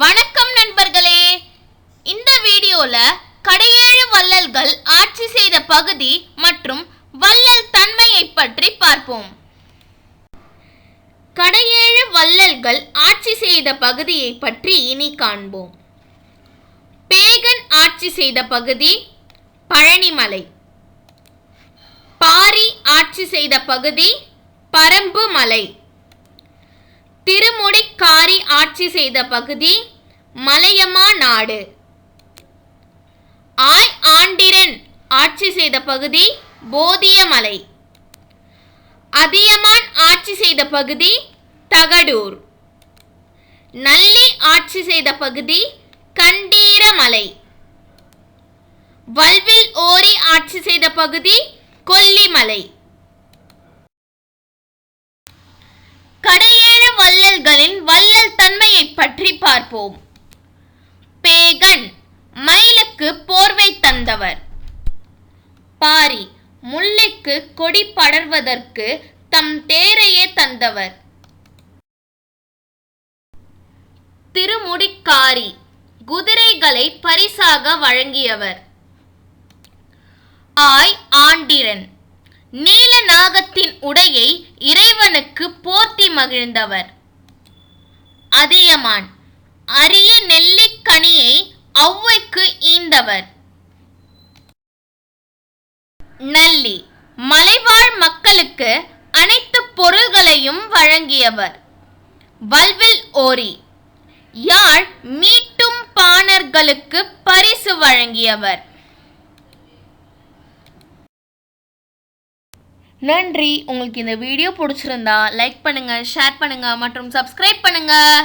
வணக்கம் நண்பர்களே. இந்த வீடியோல கடையேழு வள்ளல்கள் ஆட்சி செய்த பகுதி மற்றும் வள்ளல் தன்மையை பற்றி பார்ப்போம். கடையேழு வள்ளல்கள் ஆட்சி செய்த பகுதியை பற்றி இனி காண்போம். பேகன் ஆட்சி செய்த பகுதி பழனிமலை. பாரி ஆட்சி செய்த பகுதி பரம்பு மலை திருமுடிக்காரி ஆட்சி செய்த பகுதி மலையமா நாடு. ஆய் ஆண்டிரன் ஆட்சி செய்த பகுதி போதியமலை. அதியமான் ஆட்சி செய்த பகுதி தகடூர். நல்லி ஆட்சி செய்த பகுதி கண்டீரமலை. வல்வில் ஓரி ஆட்சி செய்த பகுதி கொல்லிமலை கடையேழு வள்ளல்களின் வள்ளல் தன்மையை பற்றி பார்ப்போம். பேகன் மயிலுக்கு போர்வை தந்தவர். பாரி முல்லைக்கு கொடி படர்வதற்கு தம் தேரையே தந்தவர். திருமுடிக்காரி குதிரைகளை பரிசாக வழங்கியவர். ஆய் ஆண்டிரன் நீல நாகத்தின் உடையை இறைவனுக்கு போர்த்தி மகிழ்ந்தவர். அதியமான். அரிய நெல்லிக்கனியை ஔவைக்கு ஈந்தவர். நல்லி. மலைவாழ் மக்களுக்கு அனைத்து பொருள்களையும் வழங்கியவர். வல்வில் ஓரி. யாழ் மீட்டும் பாணர்களுக்கு பரிசு வழங்கியவர். நன்றி. உங்களுக்கு இந்த வீடியோ பிடிச்சிருந்தா லைக் பண்ணுங்கள் ஷேர் பண்ணுங்கள் மற்றும் சப்ஸ்கிரைப் பண்ணுங்கள்